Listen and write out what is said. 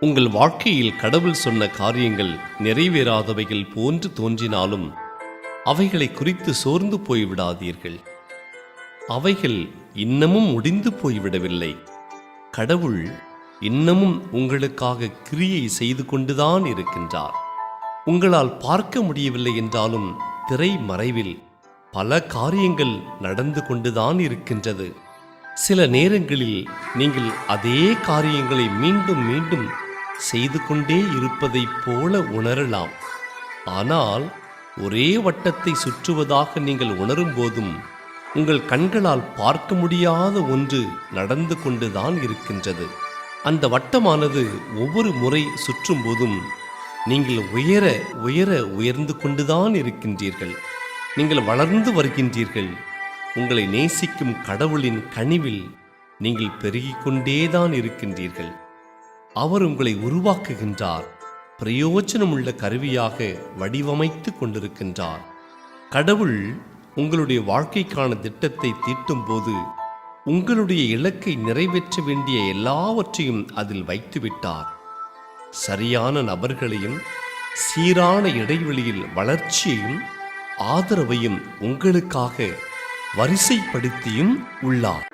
உங்கள் வாழ்க்கையில் கடவுள் சொன்ன காரியங்கள் நிறைவேறாதவைகள் போன்று தோன்றினாலும் அவைகளை குறித்து சோர்ந்து போய்விடாதீர்கள். அவைகள் இன்னமும் முடிந்து போய்விடவில்லை. கடவுள் இன்னமும் உங்களுக்காக கிரியை செய்து கொண்டுதான் இருக்கின்றார். உங்களால் பார்க்க முடியவில்லை என்றாலும் திரை மறைவில் பல காரியங்கள் நடந்து கொண்டுதான் இருக்கின்றது. சில நேரங்களில் நீங்கள் அதே காரியங்களை மீண்டும் மீண்டும் செய்து கொண்டே இருப்பதைப் போல உணரலாம். ஆனால் ஒரே வட்டத்தை சுற்றுவதாக நீங்கள் உணரும் போதும் உங்கள் கண்களால் பார்க்க முடியாத ஒன்று நடந்து கொண்டுதான் இருக்கின்றது. அந்த வட்டமானது ஒவ்வொரு முறை சுற்றும் போதும் நீங்கள் உயர உயர உயர்ந்து கொண்டுதான் இருக்கின்றீர்கள். நீங்கள் வளர்ந்து வருகின்றீர்கள். உங்களை நேசிக்கும் கடவுளின் கனிவில் நீங்கள் பெருகிக் கொண்டேதான் இருக்கின்றீர்கள். அவர் உங்களை உருவாக்குகின்றார். பிரயோஜனமுள்ள கருவியாக வடிவமைத்து கொண்டிருக்கின்றார். கடவுள் உங்களுடைய வாழ்க்கைக்கான திட்டத்தை தீட்டும்போது உங்களுடைய இலக்கை நிறைவேற்ற வேண்டிய எல்லாவற்றையும் அதில் வைத்துவிட்டார். சரியான நபர்களையும் சீரான இடைவெளியில் வளர்ச்சியையும் ஆதரவையும் உங்களுக்காக வரிசைப்படுத்தியும் உள்ளார்.